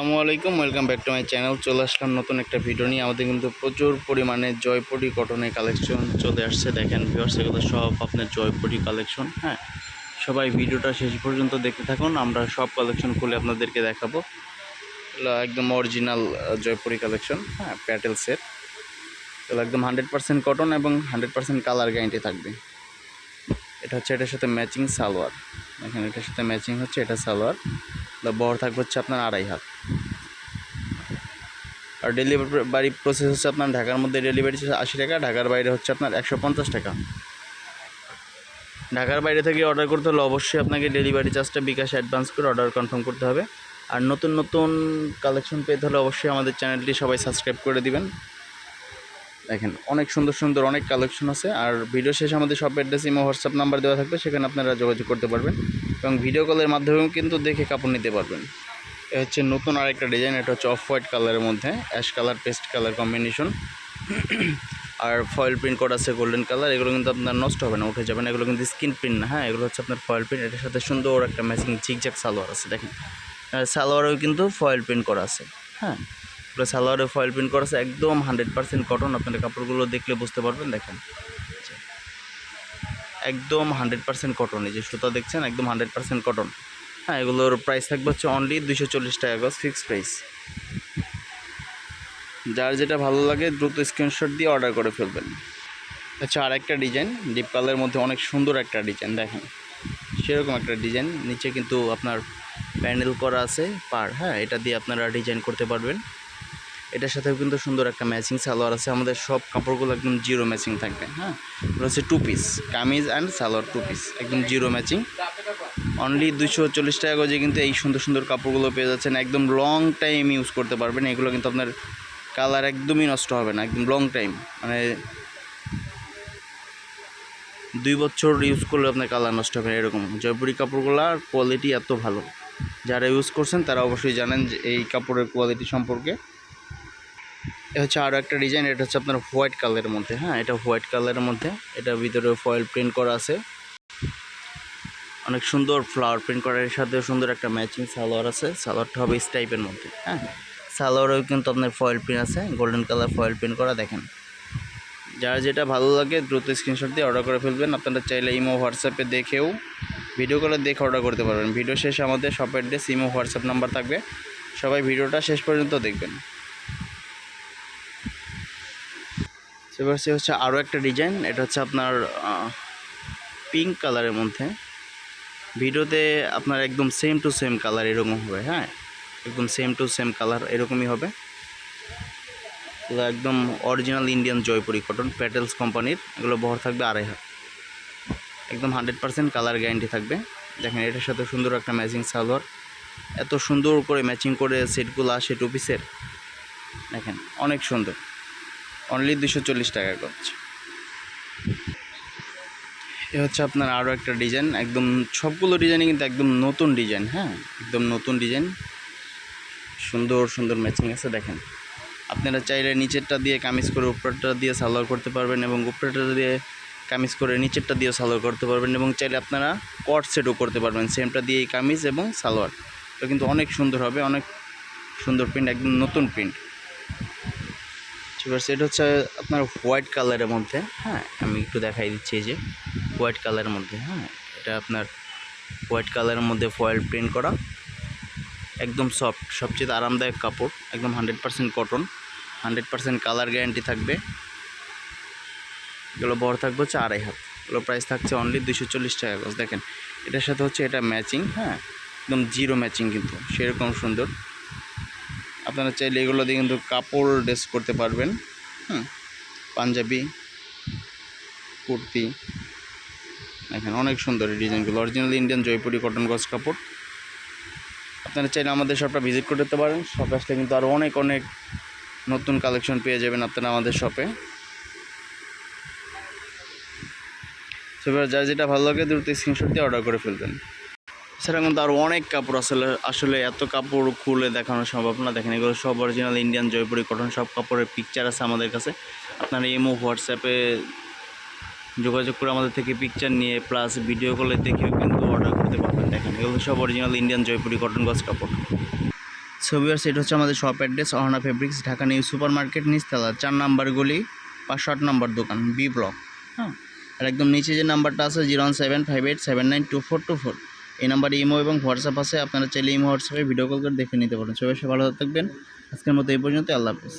আসসালামু আলাইকুম, welcome back to my channel. চলে আসলাম নতুন একটা ভিডিও নিয়ে। আমাদের কিন্তু প্রচুর পরিমাণে জয়পুরি কটনের কালেকশন চলে আসছে। দেখেন ভিউয়ার্স এগুলো সব আপনার জয়পুরি কালেকশন হ্যাঁ? সবাই ভিডিওটা শেষ পর্যন্ত দেখতে থাকুন। আমরা সব কালেকশন খুলে আপনাদেরকে দেখাবো। একদম অরিজিনাল জয়পুরি কালেকশন হ্যাঁ প্যাটেলসের এগুলো একদম হান্ড্রেড পার্সেন্ট কটন এবং হান্ড্রেড পার্সেন্ট কালার গ্যারান্টি থাকবে। এটা হচ্ছে, এটার সাথে ম্যাচিং সালোয়ার। দেখেন, এটার সাথে ম্যাচিং হচ্ছে, এটা সালোয়ার। বড় থাকবে হচ্ছে আপনার আড়াই হাত। আর ডেলিভারি প্রসেস হচ্ছে আপনার ঢাকার মধ্যে ডেলিভারি আশি টাকা, ঢাকার বাইরে হচ্ছে আপনার একশো পঞ্চাশ টাকা। ঢাকার বাইরে থেকে অর্ডার করতে হলে অবশ্যই আপনাকে ডেলিভারি চার্জটা বিকাশে অ্যাডভান্স করে অর্ডার কনফার্ম করতে হবে। আর নতুন নতুন কালেকশন পেতে হলে অবশ্যই আমাদের চ্যানেলটি সবাই সাবস্ক্রাইব করে দিবেন। দেখেন, অনেক সুন্দর সুন্দর অনেক কালেকশন আছে। আর ভিডিও শেষে আমাদের সব অ্যাড্রেস ইমো হোয়াটসঅ্যাপ নাম্বার দেওয়া থাকবে, সেখানে আপনারা যোগাযোগ করতে পারবেন। এবং ভিডিও কলের মাধ্যমেও কিন্তু দেখে কাপড় নিতে পারবেন। এ হচ্ছে নতুন আরেকটা ডিজাইন এটা হচ্ছে অফ হোয়াইট কালারের মধ্যে ash colour paste colour combination আর ফয়েল প্রিন্ট করা আছে গোল্ডেন কালার এগুলো কিন্তু আপনার নষ্ট হবে না, উঠে যাবে না। এগুলো কিন্তু স্কিন প্রিন্ট না হ্যাঁ? এগুলো হচ্ছে আপনার ফয়েল প্রিন্ট এটার সাথে সুন্দর একটা ম্যাচিং ঝিকঝাক সালোয়ার আছে, দেখেন। সালোয়ারেও কিন্তু ফয়েল প্রিন্ট করা আছে হ্যাঁ? এগুলো সালোয়ারে ফয়েল প্রিন্ট করা আছে, একদম হান্ড্রেড পার্সেন্ট কটন আপনারা কাপড়গুলো দেখলে বুঝতে পারবেন, দেখেন। একদম হান্ড্রেড পার্সেন্ট কটন এই যে সুতা দেখছেন, একদম হান্ড্রেড পার্সেন্ট কটন হ্যাঁ এগুলোর প্রাইস থাকবে হচ্ছে অনলি দুশো চল্লিশ টাকা গজ ফিক্সড প্রাইস যার যেটা ভালো লাগে, দ্রুত স্ক্রিনশট দিয়ে অর্ডার করে ফেলবেন। আচ্ছা আর একটা ডিজাইন ডিপ কালারের মধ্যে অনেক সুন্দর একটা ডিজাইন দেখেন। সেরকম একটা ডিজাইন নিচে কিন্তু আপনার প্যান্ডেল করা আছে, পার। হ্যাঁ এটা দিয়ে আপনারা ডিজাইন করতে পারবেন। এটার সাথেও কিন্তু সুন্দর একটা ম্যাচিং সালোয়ার আছে। আমাদের সব কাপড়গুলো একদম জিরো ম্যাচিং থাকবে হ্যাঁ? এটা হচ্ছে two piece kameez and salwar two piece একদম জিরো ম্যাচিং অনলি দুশো চল্লিশ টাকা গজে কিন্তু এই সুন্দর সুন্দর কাপড়গুলো পেয়ে যাচ্ছেন। একদম লং টাইম ইউজ করতে পারবেন। এগুলো কিন্তু আপনার কালার একদমই নষ্ট হবে না, একদম লং টাইম মানে দুই বছর ইউজ করলে আপনার কালার নষ্ট হবে এরকম। জয়পুরি কাপড়গুলোর কোয়ালিটি এত ভালো। যারা ইউজ করছেন তারা অবশ্যই জানেন যে এই কাপড়ের কোয়ালিটি সম্পর্কে। হচ্ছে আরও একটা ডিজাইন এটা হচ্ছে আপনার হোয়াইট কালারের মধ্যে হ্যাঁ? এটা হোয়াইট কালারের মধ্যে এটা ভিতরে ফয়েল প্রিন্ট করা আছে। অনেক সুন্দর ফ্লাওয়ার প্রিন্ট করার সাথে সুন্দর একটা ম্যাচিং সালোয়ার আছে। সালোয়ারটা হবে ইস টাইপের মধ্যে হ্যাঁ? সালোয়ারেও কিন্তু আপনার ফয়েল প্রিন্ট আছে গোল্ডেন কালার ফয়েল প্রিন্ট করা, দেখেন। যার যেটা ভালো লাগে, দ্রুত স্ক্রিনশট দিয়ে অর্ডার করে ফেলবেন। আপনারা চাইলে ইমো হোয়াটসঅ্যাপে দেখেও ভিডিও কলে দেখে অর্ডার করতে পারবেন। ভিডিও শেষে আমাদের shop address imo WhatsApp number থাকবে। সবাই ভিডিওটা শেষ পর্যন্ত দেখবেন। এবার সে হচ্ছে আরও একটা ডিজাইন এটা হচ্ছে আপনার পিঙ্ক কালারের মধ্যে। ভিডিওতে আপনার একদম সেম টু সেম কালার এরকম হবে হ্যাঁ? একদম সেম টু সেম কালার এরকমই হবে। একদম original Indian Jaipuri cotton Patels কোম্পানির এগুলো বহর থাকবে আড়াই হাত। একদম হান্ড্রেড পার্সেন্ট কালার গ্যারান্টি থাকবে। দেখেন, এটার সাথে সুন্দর একটা ম্যাচিং সালোয়ার। এত সুন্দর করে ম্যাচিং করে সেটগুলো আসে টু পিসের দেখেন, অনেক সুন্দর। অনলি দুশো চল্লিশ টাকা করছে। এ হচ্ছে আপনার আরও একটা ডিজাইন একদম সবগুলো ডিজাইনই কিন্তু একদম নতুন ডিজাইন হ্যাঁ? একদম নতুন ডিজাইন সুন্দর সুন্দর ম্যাচিং আছে, দেখেন। আপনারা চাইলে নিচেরটা দিয়ে কামিজ করে উপরেরটা দিয়ে সালোয়ার করতে পারবেন এবং উপরেরটা দিয়ে কামিজ করে নিচেরটা দিয়ে সালোয়ার করতে পারবেন এবং চাইলে আপনারা কট সেটও করতে পারবেন সেমটা দিয়ে কামিজ এবং সালোয়ার। এটা কিন্তু অনেক সুন্দর হবে, অনেক সুন্দর প্রিন্ট একদম নতুন প্রিন্ট এবার সেটা হচ্ছে আপনার হোয়াইট কালারের মধ্যে হ্যাঁ? আমি একটু দেখাই দিচ্ছি এই যে হোয়াইট কালারের মধ্যে হ্যাঁ? এটা আপনার হোয়াইট কালারের মধ্যে ফয়েল প্রিন্ট করা, একদম সফট সবচেয়ে আরামদায়ক কাপড়, একদম hundred percent cotton hundred percent colour guarantee থাকবে। এগুলো বড় থাকবে হচ্ছে আড়াই হাত, এগুলো প্রাইস থাকছে অনলি দুশো চল্লিশ টাকা দেখেন, এটার সাথে হচ্ছে এটা ম্যাচিং হ্যাঁ? একদম জিরো ম্যাচিং কিন্তু, সেরকম সুন্দর। আপনারা চাইলে এগুলো দিয়ে কিন্তু কাপড় ড্রেস করতে পারবেন। হুম, পাঞ্জাবি, কুর্তি। দেখেন, অনেক সুন্দর এই ডিজাইনগুলো। অরিজিনাল ইন্ডিয়ান জয়পুরি কটন গজ কাপড়। আপনারা চাইলে আমাদের শপটা ভিজিট করতে পারেন। শপে আসলে কিন্তু আরও অনেক অনেক নতুন কালেকশন পেয়ে যাবেন আপনারা আমাদের শপে সেবার যার যেটা ভালো লাগে, দ্রুত স্ক্রিনশট দিয়ে অর্ডার করে ফেলবেন। সেরকম কিন্তু আরও অনেক কাপড় আসলে আসলে এত কাপড় খুলে দেখানো সম্ভব না। দেখেন এগুলো সব অরিজিনাল ইন্ডিয়ান জয়পুরি কটন সব কাপড়ের পিকচার আছে আমাদের কাছে। আপনারা এমও হোয়াটসঅ্যাপে যোগাযোগ করে আমাদের থেকে পিকচার নিয়ে প্লাস ভিডিও কলে দেখেও কিন্তু অর্ডার করতে পারবেন। দেখেন এগুলো সব অরিজিনাল ইন্ডিয়ান জয়পুরি কটন গজ কাপড়। ছবিয়ার্স এটা হচ্ছে আমাদের shop address Ahona fabrics Dhaka new super market নিচতলা, চার নাম্বার গলি আট নম্বর দোকান বি ব্লক হ্যাঁ? আর একদম নিচে যে নাম্বারটা আছে zero one seven five eight seven nine two four two four এই নাম্বারে ইমো এবং হোয়াটসঅ্যাপ আছে, আপনারা চাইলে ইমো, হোয়াটসঅ্যাপে ভিডিও কল করে দেখে নিতে পারেন। সবাই ভালো থাকবেন। আজকের মতো এই পর্যন্ত আল্লাহ হাফিজ।